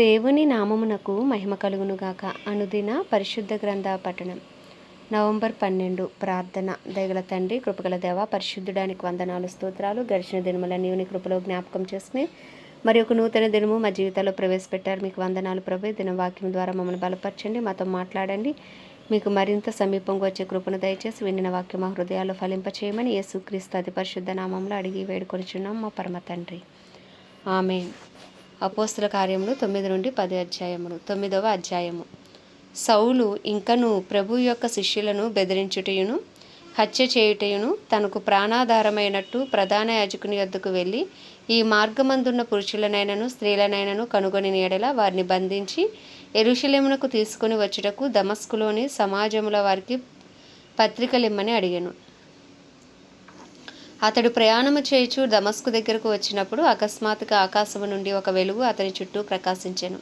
దేవుని నామమునకు మహిమ కలుగునుగాక అనుదిన పరిశుద్ధ గ్రంథ పఠనం. నవంబర్ పన్నెండు ప్రార్థన. దయగల తండ్రి కృపగల దేవ పరిశుద్ధుడానికి వందనాలు స్తోత్రాలు గడిచిన దినముల నీవుని కృపలో జ్ఞాపకం చేసుకుని మరి ఒక నూతన దినము మా జీవితాల్లో ప్రవేశపెట్టారు. మీకు వందనాలు ప్రభు. దినవాక్యం దిన వాక్యం ద్వారా మమ్మల్ని బలపరచండి మాతో మాట్లాడండి. మీకు మరింత సమీపంగా వచ్చే కృపను దయచేసి వినిన వాక్యం మా హృదయాల్లో ఫలింపచేయమని యేసుక్రీస్తు అతి పరిశుద్ధ నామంలో అడిగి వేడుకొనిచున్నాం మా పరమ తండ్రి. ఆమె అపోస్తుల కార్యములు తొమ్మిది నుండి పది అధ్యాయములు తొమ్మిదవ అధ్యాయము. సౌలు ఇంకను ప్రభు యొక్క శిష్యులను బెదిరించుటయును హత్య చేయుటయును తనకు ప్రాణాధారమైనట్టు ప్రధాన యాజకుని వద్దకు వెళ్ళి ఈ మార్గమందున్న పురుషులనైనను స్త్రీలనైనను కనుగొని నీడల వారిని బంధించి ఎరుషలేమునకు తీసుకుని వచ్చుటకు దమస్కులోని సమాజముల వారికి పత్రికలిమ్మని అడిగాను. అతడు ప్రయాణము చేయుచు దమస్కు దగ్గరకు వచ్చినప్పుడు అకస్మాత్తుగా ఆకాశము నుండి ఒక వెలుగు అతని చుట్టూ ప్రకాశించెను.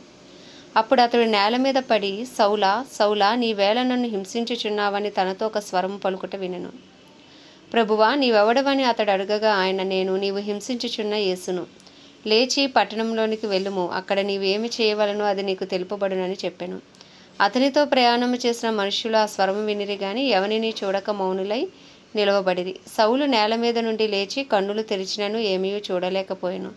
అప్పుడు అతడు నేల మీద పడి సౌలా సౌలా నీ వేళ నన్ను హింసించుచున్నావని తనతో ఒక స్వరం పలుకుట వినెను. ప్రభువా నీవెవడవని అతడు అడగగా ఆయన నేను నీవు హింసించుచున్న యేసును. లేచి పట్టణంలోనికి వెళ్ళుము. అక్కడ నీవేమి చేయవలనో అది నీకు తెలుపబడునని చెప్పాను. అతనితో ప్రయాణము చేసిన మనుషులు ఆ స్వరము వినిరి గాని ఎవరిని చూడక మౌనులై నిలవబడిరి. సౌలు నేల మీద నుండి లేచి కన్నులు తెరిచినను ఏమీ చూడలేకపోయాను.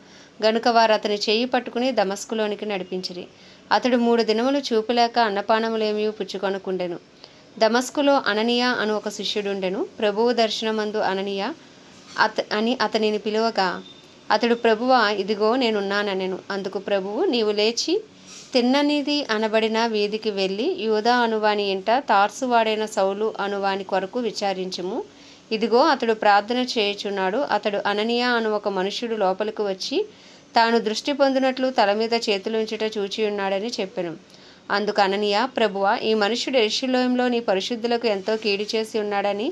గనుక వారు అతని చేయి పట్టుకుని దమస్కులోనికి నడిపించిరి. అతడు మూడు దినములు చూపులేక అన్నపానములేమీ పుచ్చుకొనకుండెను. దమస్కులో అననీయ అను ఒక శిష్యుడుండెను. ప్రభువు దర్శనమందు అననీయ అత అని అతనిని పిలువగా అతడు ప్రభువా ఇదిగో నేనున్నానెను అందుకు ప్రభువు నీవు లేచి తిన్ననిది అనబడిన వీధికి వెళ్ళి యూదా అనువాని ఇంట తార్సువాడైన సౌలు అనువాని కొరకు విచారించుము. ఇదిగో అతడు ప్రార్థన చేయుచున్నాడు. అతడు అననీయ అను ఒక మనుష్యుడు లోపలికి వచ్చి తాను దృష్టి పొందినట్లు తల మీద చేతులుంచుట చూచి ఉన్నాడని చెప్పెను. అందుకు అననీయ ప్రభువ ఈ మనుష్యుడు ఎరుషులోయంలో నీ పరిశుద్ధులకు ఎంతో కీడు చేసి ఉన్నాడని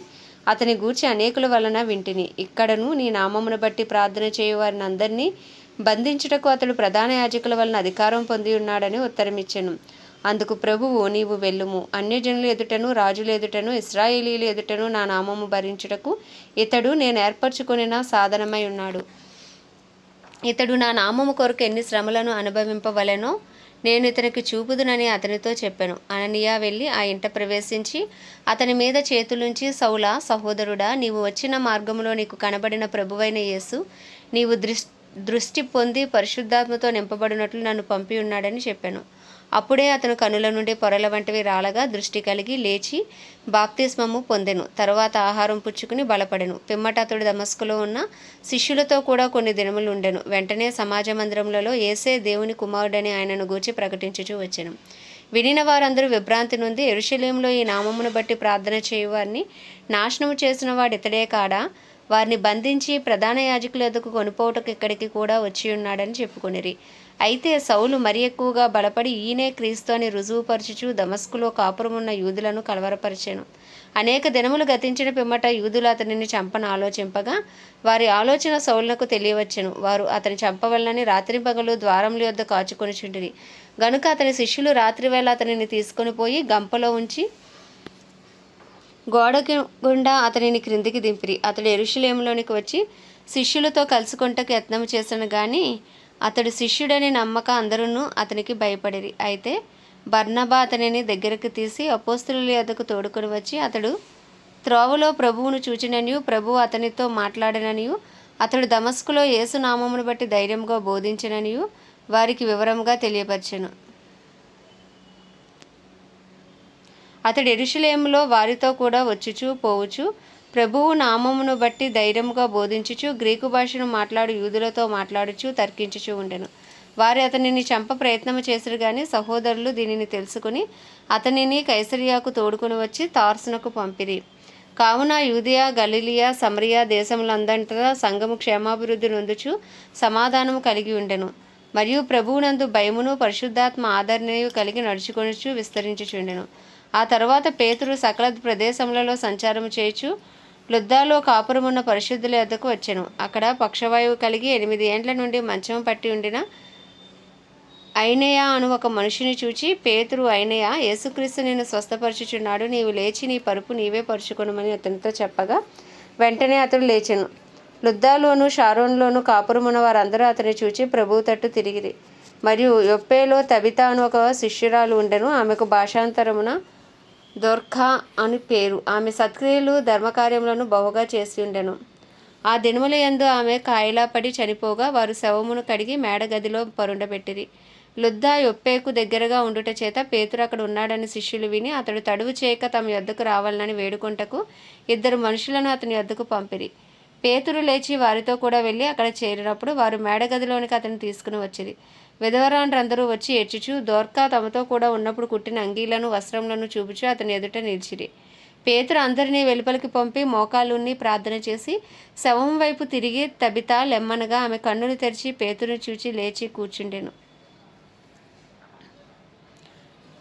అతని గూర్చి అనేకుల వలన వింటిని. ఇక్కడను నీ నామమును బట్టి ప్రార్థన చేయువారిని అందరినీ బంధించుటకు అతడు ప్రధాన యాజకుల వలన అధికారం పొంది ఉన్నాడని ఉత్తరమిచ్చెను. అందుకు ప్రభువు నీవు వెళ్ళుము. అన్యజనులు ఎదుటను రాజుల ఎదుటను ఇస్రాయేలీలు ఎదుటను నా నామము భరించుటకు ఇతడు నేను ఏర్పరచుకొనిన సాధనమై ఉన్నాడు. ఇతడు నా నామము కొరకు ఎన్ని శ్రమలను అనుభవింపవలెనో నేను ఇతనికి చూపుదునని అతనితో చెప్పాను. అననియా వెళ్ళి ఆ ఇంట ప్రవేశించి అతని మీద చేతులుంచి సౌల సహోదరుడా నీవు వచ్చిన మార్గంలో నీకు కనబడిన ప్రభువైన యేసు నీవు దృష్ దృష్టి పొంది పరిశుద్ధాత్మతో నింపబడినట్లు నన్ను పంపి ఉన్నాడని చెప్పాను. అప్పుడే అతను కనుల నుండి పొరల వంటివి రాలగా దృష్టి కలిగి లేచి బాప్తిస్మము పొందెను. తరువాత ఆహారం పుచ్చుకుని బలపడెను. పిమ్మట అతడు దమస్కులో ఉన్న శిష్యులతో కూడా కొన్ని దినములు ఉండెను వెంటనే సమాజ మందిరములలో ఏసే దేవుని కుమారుడని ఆయనను గూర్చి ప్రకటించుచూ వచ్చెను. వినిన వారందరూ విభ్రాంతి నుండి ఎరుషలేంలో ఈ నామమును బట్టి ప్రార్థన చేయువారిని నాశనము చేసిన వాడు ఇతడే కాడా? వారిని బంధించి ప్రధాన యాజకుల ఎదుకు కొనుపోవటకు ఇక్కడికి కూడా వచ్చి ఉన్నాడని చెప్పుకొనిరి. అయితే సౌలు మరి ఎక్కువగా బలపడి ఈయనే క్రీస్తు అని రుజువుపరచుచు దమస్కులో కాపురమున్న యూదులను కలవరపరిచాను. అనేక దినములు గతించిన పిమ్మట యూదులు అతనిని చంపను ఆలోచింపగా వారి ఆలోచన సౌలునకు తెలియవచ్చును. వారు అతని చంపవల్లని రాత్రి పగలు ద్వారముల యొద్ద కాచుకొని చుండిరి. గనుక అతని శిష్యులు రాత్రివేళ అతనిని తీసుకొని పోయి గంపలో ఉంచి గోడకి గుండా అతనిని క్రిందికి దింపిరి. అతడు ఎరుషులేములోనికి వచ్చి శిష్యులతో కలుసుకుంటకు యత్నం చేశాను కానీ అతడు శిష్యుడని నమ్మక అందరూ అతనికి భయపడిరి. అయితే బర్నబా అతనిని దగ్గరకు తీసి అపోస్తుల ఎద్దకు తోడుకొని వచ్చి అతడు త్రోవలో ప్రభువును చూచిననియు ప్రభువు అతనితో మాట్లాడననియు అతడు దమస్కులో యేసు నామమును బట్టి ధైర్యంగా బోధించిననియు వారికి వివరంగా తెలియపరచను. అతడు ఎరుషులేములో వారితో కూడా వచ్చుచు పోవుచు ప్రభువు నామమును బట్టి ధైర్యముగా బోధించుచు గ్రీకు భాషను మాట్లాడు యూదులతో మాట్లాడుచు తర్కించుచు ఉండెను. వారు అతనిని చంప ప్రయత్నము చేసిరు కానీ సహోదరులు దీనిని తెలుసుకుని అతనిని కైసరియాకు తోడుకుని వచ్చి తార్సునకు పంపిరి. కావున యూదియా గలిలియా సమరియా దేశములందంతటా సంఘము క్షేమాభివృద్ధి నొందుచు సమాధానము కలిగి ఉండెను. మరియు ప్రభువునందు భయమును పరిశుద్ధాత్మ ఆదరణయు కలిగి నడుచుకొనుచు విస్తరించుచుండెను. ఆ తర్వాత పేతురు సకల ప్రదేశములలో సంచారము చేయుచు లుద్దాలో కాపురమున్న పరిశుద్ధుల వద్దకు వచ్చాను. అక్కడ పక్షవాయువు కలిగి ఎనిమిది ఏండ్ల నుండి మంచం పట్టి ఉండిన ఐనయ అను ఒక మనిషిని చూచి పేతురు ఐనయ యేసుక్రీస్తు నిన్ను స్వస్థపరచుచున్నాడు. నీవు లేచి నీ పరుపు నీవే పరుచుకొనమని అతనితో చెప్పగా వెంటనే అతడు లేచెను. లుద్దాలోను షారోన్లోను కాపురమున్న వారందరూ అతని చూచి ప్రభువు తట్టు తిరిగిరి. మరియు యొప్పేలో తబిత అను ఒక శిష్యురాలు ఉండెను. ఆమెకు భాషాంతరమున దొర్ఖా అని పేరు. ఆమె సత్క్రియలు ధర్మకార్యములను బహుగా చేసి ఉండెను ఆ దినముల యందు ఆమె కాయలాపడి చనిపోగా వారు శవమును కడిగి మేడగదిలో పరుండబెట్టిరి. లుద్దా యొప్పేకు దగ్గరగా ఉండుట చేత పేతురు అక్కడ ఉన్నాడని శిష్యులు విని అతడు తడువు చేయక తమ యొద్దకు రావాలని వేడుకొంటకు ఇద్దరు మనుషులను అతని యొద్దకు పంపిరి. పేతురు లేచి వారితో కూడా వెళ్ళి అక్కడ చేరినప్పుడు వారు మేడగదిలోనికి అతను తీసుకుని వచ్చిరి. విధవరాండ్రందరూ వచ్చి ఏడ్చుచు దోర్కా తమతో కూడా ఉన్నప్పుడు కుట్టిన అంగీలను వస్త్రములను చూపుచు అతని ఎదుట నిలిచిరి. పేతురు అందరినీ వెలుపలికి పంపి మోకాలుని ప్రార్థన చేసి శవం వైపు తిరిగి తబిత లెమ్మనగా ఆమె కన్నులు తెరిచి పేతురుని చూచి లేచి కూర్చుండెను.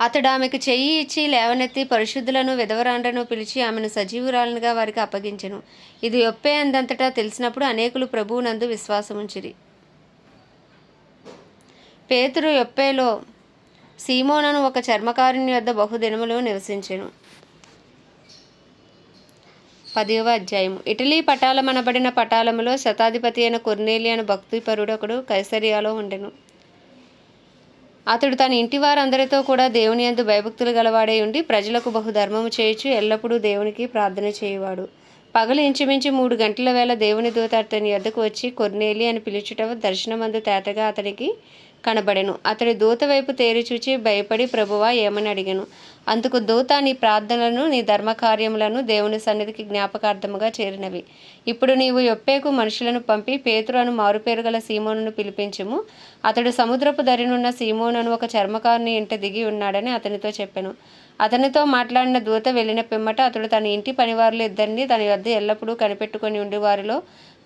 అతడు ఆమెకు చెయ్యి ఇచ్చి లేవనెత్తి పరిశుద్ధులను విధవరాండ్రను పిలిచి ఆమెను సజీవురాలనుగా వారికి అప్పగించెను. ఇది ఒప్పే అందంతటా తెలిసినప్పుడు అనేకులు ప్రభువునందు విశ్వాసముంచిరి. పేతురు యొప్పేలో సీమోనను ఒక చర్మకారుని వద్ద బహుదినములు నివసించెను. పదవ అధ్యాయము. ఇటలీ పటాలమనబడిన పటాలములో శతాధిపతి అయిన కొర్నేలి అను భక్తిపరుడు కైసరియాలో ఉండెను. అతడు తన ఇంటి వారందరితో కూడా దేవుని యందు భయభక్తులు గలవాడై ఉండి ప్రజలకు బహుధర్మము చేయుచు ఎల్లప్పుడూ దేవునికి ప్రార్థన చేయువాడు. పగలు ఇంచుమించు మూడు గంటల వేళ దేవుని దూత అతని యొద్దకు వచ్చి కొర్నేలి అని పిలుచుట దర్శనమందు తేటగా అతనికి కనబడెను. అతడి దూత వైపు తేరి చూచి భయపడి ప్రభువా ఏమని అడిగాను? అందుకు దూత నీ ప్రార్థనలను నీ ధర్మకార్యములను దేవుని సన్నిధికి జ్ఞాపకార్థముగా చేరినవి. ఇప్పుడు నీవు యొప్పేకు మనుషులను పంపి పేతురు మారుపేరు గల సీమోనును పిలిపించుము. అతడు సముద్రపు దరినున్న సీమోనను ఒక చర్మకారుని ఇంట దిగి ఉన్నాడని అతనితో చెప్పాను. అతనితో మాట్లాడిన దూత వెళ్ళిన పిమ్మట అతడు తన ఇంటి పనివారులు ఇద్దరిని తన వద్ద ఎల్లప్పుడూ కనిపెట్టుకొని ఉండి వారిలో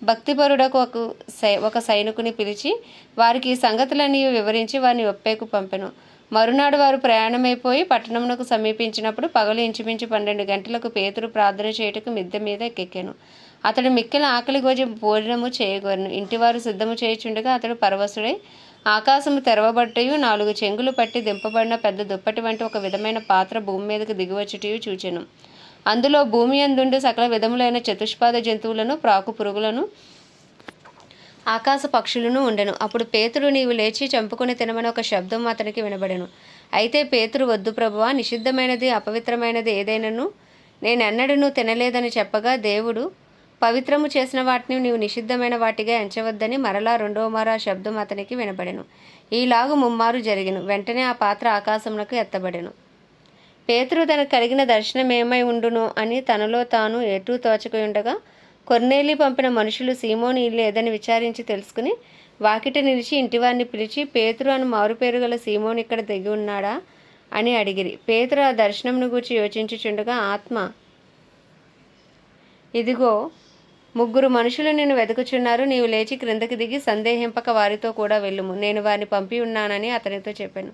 భక్తిపరుడకు ఒక సై ఒక సైనికుని పిలిచి వారికి ఈ సంగతులన్నీ వివరించి వారిని ఒప్పేకు పంపెను. మరునాడు వారు ప్రయాణమైపోయి పట్టణమునకు సమీపించినప్పుడు పగలు ఇంచుమించు పన్నెండు గంటలకు పేతురు ప్రార్థన చేయుటకు మిద్దె మీద ఎక్కెక్కాను. అతడు మిక్కిల ఆకలి గోజి భోజనము చేయగోరను. ఇంటివారు సిద్ధము చేయుచుండగా అతడు పరవశుడై ఆకాశము తెరవబట్టయు నాలుగు చెంగులు పట్టి దింపబడిన పెద్ద దుప్పటి వంటి ఒక విధమైన పాత్ర భూమి మీదకు దిగివచ్చుటయు చూచెను. అందులో భూమి అందుండి సకల విధములైన చతుష్పాద జంతువులను ప్రాకు పురుగులను ఆకాశ పక్షులను ఉండెను. అప్పుడు పేతుడు నీవు లేచి చంపుకొని తినమని ఒక శబ్దం అతనికి వినబడెను. అయితే పేతురు వద్దు ప్రభువా నిషిద్ధమైనది అపవిత్రమైనది ఏదైనను నేనెన్నడూ తినలేదని చెప్పగా దేవుడు పవిత్రము చేసిన వాటిని నీవు నిషిద్ధమైన వాటిగా ఎంచవద్దని మరలా రెండవ మారా శబ్దం అతనికి వినబడెను. ఈలాగు ముమ్మారు జరిగెను. వెంటనే ఆ పాత్ర ఆకాశమునకు ఎత్తబడెను. పేతురు తనకు కలిగిన దర్శనం ఏమై ఉండును అని తనలో తాను ఎటూ తోచకుండగా కొర్నేలి పంపిన మనుషులు సీమోని ఇల్లు ఏదని విచారించి తెలుసుకుని వాకిట నిలిచి ఇంటివారిని పిలిచి పేతురు అని మారుపేరు గల సీమోని ఇక్కడ దిగి ఉన్నాడా అని అడిగిరి. పేతురు ఆ దర్శనంను గూర్చి యోచించుచుండగా ఆత్మ ఇదిగో ముగ్గురు మనుషులు నిన్ను వెతుకుచున్నారు. నీవు లేచి క్రిందకి దిగి సందేహింపక వారితో కూడా వెళ్ళుము. నేను వారిని పంపి ఉన్నానని అతనితో చెప్పాను.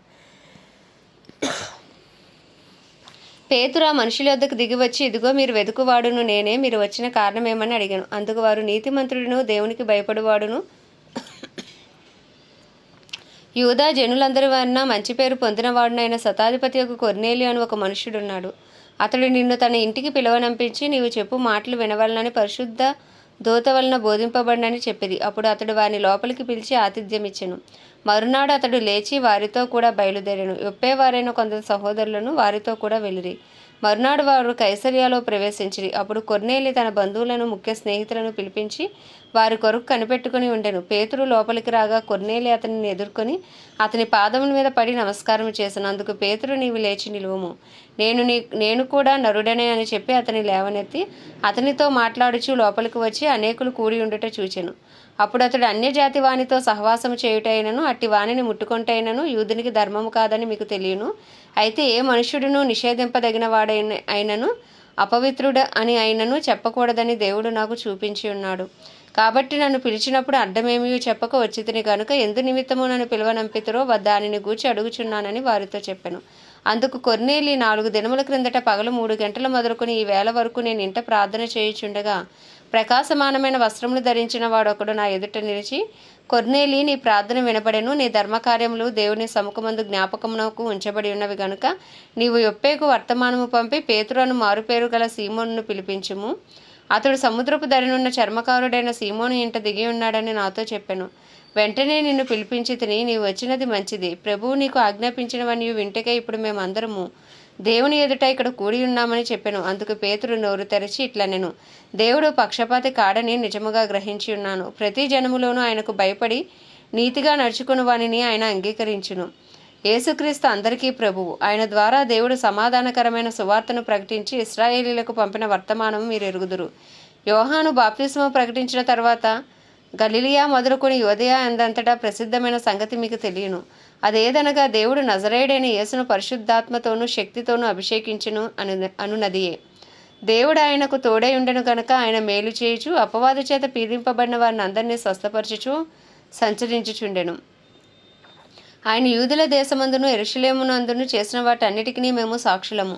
పేతురు ఆ మనుషుల వద్దకు దిగి వచ్చి ఇదిగో మీరు వెతుకువాడును నేనే మీరు వచ్చిన కారణమేమని అడిగాను. అందుకు వారు నీతిమంత్రుడును దేవునికి భయపడువాడును. యూదా జనులందరి వలన మంచి పేరు పొందినవాడునైన శతాధిపతి యొక్క కొర్నేలి అని ఒక మనుషుడున్నాడు అతడు నిన్ను తన ఇంటికి పిలవనంపించి నీవు చెప్పు మాటలు వినవలనని పరిశుద్ధ దూత వలన బోధింపబడినని చెప్పిరి. అప్పుడు అతడు వారిని లోపలికి పిలిచి ఆతిథ్యం ఇచ్చెను. మరునాడు అతడు లేచి వారితో కూడా బయలుదేరాను. ఒప్పేవారైన కొందరు సహోదరులను వారితో కూడా వెళ్ళిరి. మరునాడు వారు కైసరియాలో ప్రవేశించిరి. అప్పుడు కొర్నేలి తన బంధువులను ముఖ్య స్నేహితులను పిలిపించి వారి కొరకు కనిపెట్టుకుని ఉండెను. పేతురు లోపలికి రాగా కొర్నేలి అతనిని ఎదుర్కొని అతని పాదముల మీద పడి నమస్కారం చేశాను అందుకు పేతురు నీవు లేచి నిలువము. నేను నీ నేను కూడా నరుడనే అని చెప్పి అతని లేవనెత్తి అతనితో మాట్లాడుచు లోపలికి వచ్చి అనేకులు కూడి ఉండుట చూచెను. అప్పుడు అతడు అన్యజాతి వానితో సహవాసము చేయుటైనను అట్టి వాణిని ముట్టుకొంటైనను యూదునికి ధర్మము కాదని మీకు తెలియను. అయితే ఏ మనుష్యుడును నిషేధింపదగిన వాడైన అయినను అపవిత్రుడ అని అయినను చెప్పకూడదని దేవుడు నాకు చూపించి ఉన్నాడు. కాబట్టి నన్ను పిలిచినప్పుడు అడ్డమేమీ చెప్పక వచ్చితిని కనుక ఎందు నిమిత్తము నన్ను పిలవనంపితురో దానిని గూర్చి అడుగుచున్నానని వారితో చెప్పాను. అందుకు కొన్నేళ్ళి నాలుగు దినముల క్రిందట పగలు మూడు గంటల మొదలుకొని ఈ వేళ వరకు నేను ఇంట ప్రార్థన చేయుచుండగా ప్రకాశమానమైన వస్త్రములు ధరించిన వాడొకడు నా ఎదుట నిలిచి కొర్నేలి నీ ప్రార్థన వినబడెను నీ ధర్మకార్యములు దేవుని సముఖమందు జ్ఞాపకమునకు ఉంచబడి ఉన్నవి గనుక నీవు యొప్పేకు వర్తమానము పంపి పేతురను మారుపేరు గల సీమోను పిలిపించుము. అతడు సముద్రపు ధరినున్న చర్మకారుడైన సీమోను ఇంట దిగి ఉన్నాడని నాతో చెప్పాను. వెంటనే నిన్ను పిలిపించి తిని నీవు వచ్చినది మంచిది. ప్రభువు నీకు ఆజ్ఞాపించినవని వింటకే ఇప్పుడు మేమందరము. దేవుని ఎదుట ఇక్కడ కూడి ఉన్నామని చెప్పాను. అందుకు పేతురు నోరు తెరచి ఇట్లా నేను దేవుడు పక్షపాతి కాడని నిజముగా గ్రహించి ఉన్నాను. ప్రతి జనములోనూ ఆయనకు భయపడి నీతిగా నడుచుకుని వానిని ఆయన అంగీకరించును. యేసుక్రీస్తు అందరికీ ప్రభువు. ఆయన ద్వారా దేవుడు సమాధానకరమైన సువార్తను ప్రకటించి ఇస్రాయేలీలకు పంపిన వర్తమానం మీరు ఎరుగుదురు. యోహాను బాప్తిస్మ ప్రకటించిన తర్వాత గలిలియా మొదలుకొని యోదయ అందంతటా ప్రసిద్ధమైన సంగతి మీకు తెలియను. అదేదనగా దేవుడు నజరేయుడైన యేసును పరిశుద్ధాత్మతోనూ శక్తితోనూ అభిషేకించును అను అనునదియే. దేవుడు ఆయనకు తోడై ఉండను కనుక ఆయన మేలు చేయుచు అపవాదు చేత పీడింపబడిన వారిని అందరినీ స్వస్థపరచుచు సంచరించుచుండెను. ఆయన యూదుల దేశమందును ఎరుషులేమునందును చేసిన వాటన్నిటికీ మేము సాక్షులము.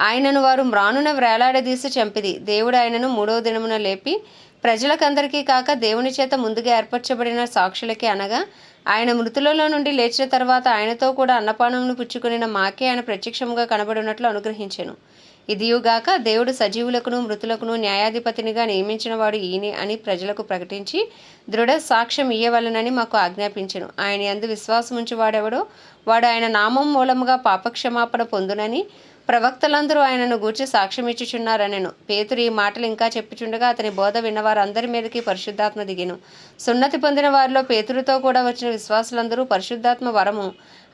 ఆయనను వారు మ్రానున వ్రేలాడదీసి చంపిది దేవుడు ఆయనను మూడవ దినమున లేపి ప్రజలకందరికీ కాక దేవుని చేత ముందుగా ఏర్పరచబడిన సాక్షులకి అనగా ఆయన మృతులలో నుండి లేచిన తర్వాత ఆయనతో కూడా అన్నపానమును పుచ్చుకునిన మాకే ఆయన ప్రత్యక్షముగా కనబడినట్లు అనుగ్రహించెను. ఇదియుగాక దేవుడు సజీవులకును మృతులకును న్యాయాధిపతినిగా నియమించిన వాడు ఈయనే అని ప్రజలకు ప్రకటించి దృఢ సాక్ష్యం ఇయ్యవలనని మాకు ఆజ్ఞాపించను. ఆయన ఎందు విశ్వాసముంచి వాడెవడో వాడు ఆయన నామం మూలముగా పాపక్షమాపణ పొందునని ప్రవక్తలందరూ ఆయనను గూర్చి సాక్ష్యమిచ్చుచున్నారనెను పేతురు ఈ మాటలు ఇంకా చెప్పుచుండగా అతని బోధ విన్నవారందరి మీదకి పరిశుద్ధాత్మ దిగిను. సున్నతి పొందిన వారిలో పేతురుతో కూడా వచ్చిన విశ్వాసులందరూ పరిశుద్ధాత్మ వరము.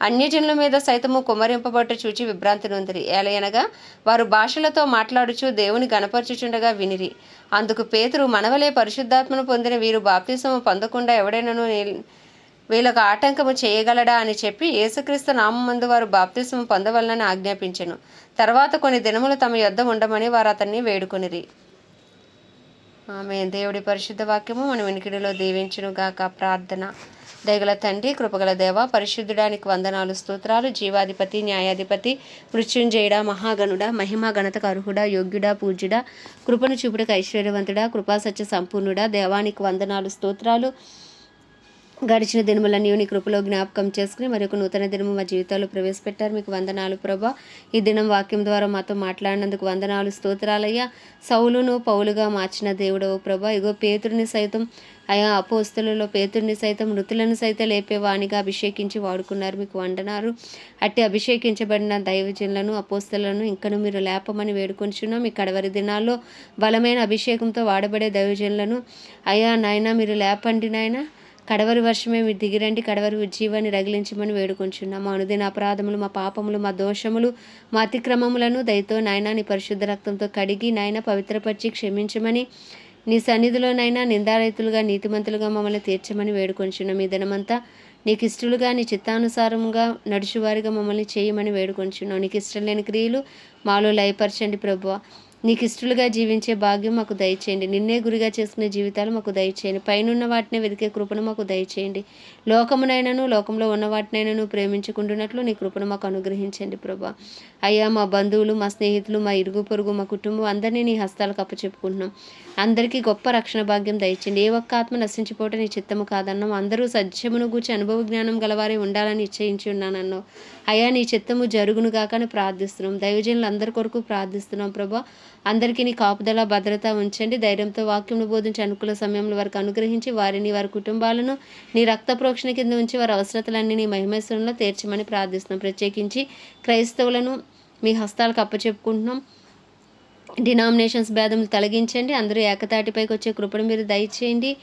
అన్యజనుల మీద సైతము కుమరింపబట్టు చూచి విభ్రాంతి నొందిరి. ఏలయనగా వారు భాషలతో మాట్లాడుచు దేవుని గణపరచుచుండగా వినిరి. అందుకు పేతురు మనవలే పరిశుద్ధాత్మను పొందిన వీరు బాప్తిసము పొందకుండా ఎవడైనను వీళ్ళకు ఆటంకము చేయగలడా అని చెప్పి యేసుక్రీస్తు నామందు వారు బాప్తిసము పొందవలనని ఆజ్ఞాపించను. తర్వాత కొన్ని దినములు తమ యొద్ద ఉండమని వారు అతన్ని వేడుకొనిరి. ఆమె దేవుడి పరిశుద్ధ వాక్యము మన వినికిడిలో దీవించునుగాక ప్రార్థన. దయగల తండ్రి కృపగల దేవ పరిశుద్ధుడానికి వందనాలు స్తోత్రాలు జీవాధిపతి న్యాయాధిపతి మృత్యుంజయుడ మహాగణుడ మహిమా గణతకు అర్హుడ యోగ్యుడా పూజ్యుడ కృపను చూపుటకు ఐశ్వర్యవంతుడ కృపా సత్య దేవానికి వందనాలు స్తోత్రాలు గడిచిన దినములన్నీ నీ కృపలో జ్ఞాపకం చేసుకుని మరి ఒక నూతన దినము మా జీవితాల్లో ప్రవేశపెట్టారు. మీకు వందనాలు ప్రభా. ఈ దినం వాక్యం ద్వారా మాతో మాట్లాడినందుకు వందనాలు స్తోత్రాలయ్యా. సౌలును పౌలుగా మార్చిన దేవుడవు ప్రభా. ఇగో పేతుడిని సైతం అయా అపోస్తులలో పేతుడిని సైతం మృతులను సైతం లేపేవానిగా అభిషేకించి వాడుకున్నారు. మీకు వండనారు అట్టి అభిషేకించబడిన దైవజనులను అపోస్తులను ఇంకను మీరు లేపమని వేడుకొంచున్నాం మీ కడవరి దినాల్లో బలమైన అభిషేకంతో వాడబడే దైవజనులను అయ్యా నాయన మీరు లేపండి నాయన. కడవరి వర్షమే మీరు దిగిరండి కడవరి ఉజ్జీవాన్ని రగిలించమని వేడుకొంచున్నాం. మా అనుదిన అపరాధములు మా పాపములు మా దోషములు మా అతిక్రమములను దయతో నాయన నీ పరిశుద్ధ రక్తంతో కడిగి నాయన పవిత్రపరిచి క్షమించమని నీ సన్నిధిలోనైనా నిందారైతులుగా నీతిమంతులుగా మమ్మల్ని తీర్చమని వేడుకొంచున్నాం. మీ దినమంతా నీకు ఇష్టలుగా నీ చిత్తానుసారంగా నడుచువారిగా మమ్మల్ని చేయమని వేడుకొంచున్నాం. నీకు ఇష్టం లేని క్రియలు మాలో లయపరచండి ప్రభువ. నీకు ఇష్టలుగా జీవించే భాగ్యం మాకు దయచేయండి. నిన్నే గురిగా చేసుకునే జీవితాలు మాకు దయచేయండి. పైనున్న వాటిని వెతికే కృపను మాకు దయచేయండి. లోకమునైనను లోకంలో ఉన్న వాటినైనాను ప్రేమించుకుంటున్నట్లు నీ కృపను మాకు అనుగ్రహించండి ప్రభా. అయ్యా మా బంధువులు మా స్నేహితులు మా ఇరుగు పొరుగు మా కుటుంబం అందరినీ నీ హస్తాలకు అప్పచెప్పుకుంటున్నాం. అందరికీ గొప్ప రక్షణ భాగ్యం దయచేయండి. ఏ ఒక్క ఆత్మ నశించిపోవటం నీ చిత్తము కాదన్నాం. అందరూ సత్యమును గూర్చి అనుభవ జ్ఞానం గలవారే ఉండాలని నిశ్చయించి ఉన్నానన్నావు అయ్యా నీ చిత్తము జరుగును కాకని ప్రార్థిస్తున్నాం. దైవజనులు అందరి కొరకు ప్రార్థిస్తున్నాం ప్రభా. అందరికీ నీ కాపుదల భద్రత ఉంచండి. ధైర్యంతో వాక్యంను బోధించి అనుకూల సమయంలో వారికి అనుగ్రహించి వారిని వారి కుటుంబాలను నీ రక్త ప్రోక్షణ కింద ఉంచి వారి అవసరతలన్నీ నీ మహిమేశ్వరంలో తీర్చమని ప్రార్థిస్తున్నాం. ప్రత్యేకించి క్రైస్తవులను మీ హస్తాలకు అప్పచెప్పుకుంటున్నాం. డినామినేషన్స్ భేదములు తొలగించండి. అందరూ ఏకతాటిపైకి వచ్చే కృపను మీరు దయచేయండి.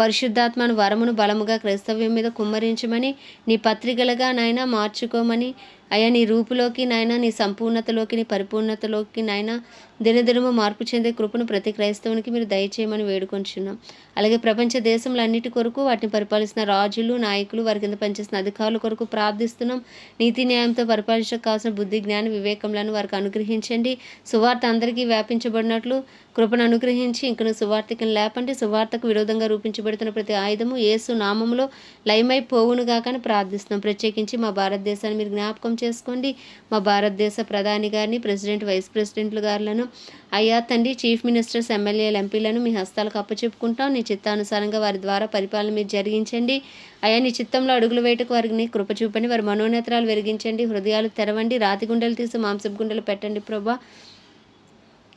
పరిశుద్ధాత్మను వరమును బలముగా క్రైస్తవ్యం మీద కుమ్మరించమని నీ పత్రికలుగా నాయన మార్చుకోమని అయ్యా నీ రూపులోకి నాయన నీ సంపూర్ణతలోకి నీ పరిపూర్ణతలోకి నాయన దినదినము మార్పు చెందే కృపను ప్రతి క్రైస్తవునికి మీరు దయచేయమని వేడుకొంచున్నాం. అలాగే ప్రపంచ దేశంలో అన్నిటి కొరకు వాటిని పరిపాలిస్తున్న రాజులు నాయకులు వారి కింద పనిచేస్తున్న అధికారుల కొరకు ప్రార్థిస్తున్నాం. నీతి న్యాయంతో పరిపాలించడానికి కావాల్సిన బుద్ధి జ్ఞాన వివేకములను వారికి అనుగ్రహించండి. సువార్త అందరికీ వ్యాపించబడినట్లు కృపను అనుగ్రహించి ఇంకను సువార్తకి లేపండి. సువార్తకు విరోధంగా రూపించబడుతున్న ప్రతి ఆయుధము ఏసు నామములో లయమై పోవును ప్రార్థిస్తున్నాం. ప్రత్యేకించి మా భారతదేశాన్ని మీరు జ్ఞాపకం చేసుకోండి మా భారతదేశ ప్రధాని గారిని ప్రెసిడెంట్ వైస్ ప్రెసిడెంట్లు గారులను అయ్యా తండ్రి చీఫ్ మినిస్టర్స్ ఎమ్మెల్యేలు ఎంపీలను మీ హస్తాలకు అప్పచెప్పుకుంటాం. నీ చిత్తానుసారంగా వారి ద్వారా పరిపాలన మీరు జరిగించండి. అయ్యా నీ చిత్తంలో అడుగులు వేయటకు వారిని కృప చూపండి. వారి మనోనేత్రాలు వెలిగించండి. హృదయాలు తెరవండి. రాతి గుండెలు తీసి మాంసపు గుండెలు పెట్టండి ప్రభా.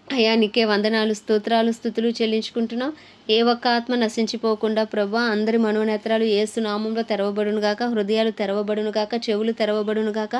అయ్యా నీకే వందనాలు స్తోత్రాలు స్థుతులు చెల్లించుకుంటున్నాం. ఏ ఒక్క ఆత్మ నశించిపోకుండా ప్రభా అందరి మనోనేత్రాలు ఏసు నామంలో తెరవబడును గాక హృదయాలు తెరవబడును గాక చెవులు తెరవబడును గాక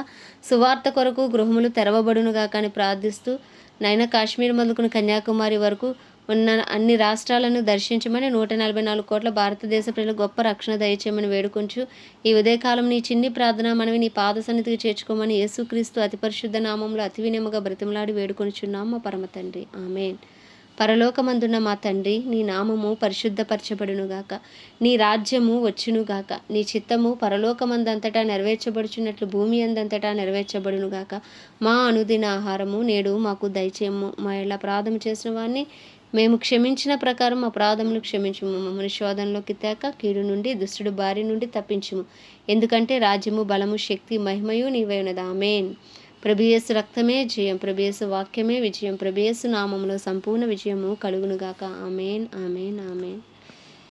సువార్త కొరకు గృహములు తెరవబడునుగాక అని ప్రార్థిస్తూ నైనా కాశ్మీర్ మొదలుకుని కన్యాకుమారి వరకు ఉన్న అన్ని రాష్ట్రాలను దర్శించమని నూట నలభై నాలుగు కోట్ల భారతదేశ ప్రజలు గొప్ప రక్షణ దయచేయమని వేడుకొంచు. ఈ ఉదయకాలం నీ చిన్ని ప్రార్థన మనవి నీ పాద సన్నిధికి చేర్చుకోమని యేసుక్రీస్తు అతి పరిశుద్ధ నామంలో అతి వినయముగా బ్రతిమలాడి వేడుకొనిచున్నాం మా పరమ తండ్రి. ఆమెన్. పరలోకమందున్న మా తండ్రి నీ నామము పరిశుద్ధపరచబడునుగాక నీ రాజ్యము వచ్చునుగాక నీ చిత్తము పరలోకమందంతటా నెరవేర్చబడుచున్నట్లు భూమి అందంతటా నెరవేర్చబడునుగాక మా అనుదిన ఆహారము నేడు మాకు దయచేయము. మా ఇలా ప్రార్థన చేసిన వాడిని మేము క్షమించిన ప్రకారం అపరాధములు క్షమించుము. మమ్మల్ని శోధనలోకి తేక కీడు నుండి దుష్టుడు బారి నుండి తప్పించుము. ఎందుకంటే రాజ్యము బలము శక్తి మహిమయు నీవై ఆమెన్. ప్రభియేసు రక్తమే జయం ప్రభియేసు వాక్యమే విజయం. ప్రభియేసు నామములో సంపూర్ణ విజయము కలుగునుగాక. Amen amen amen.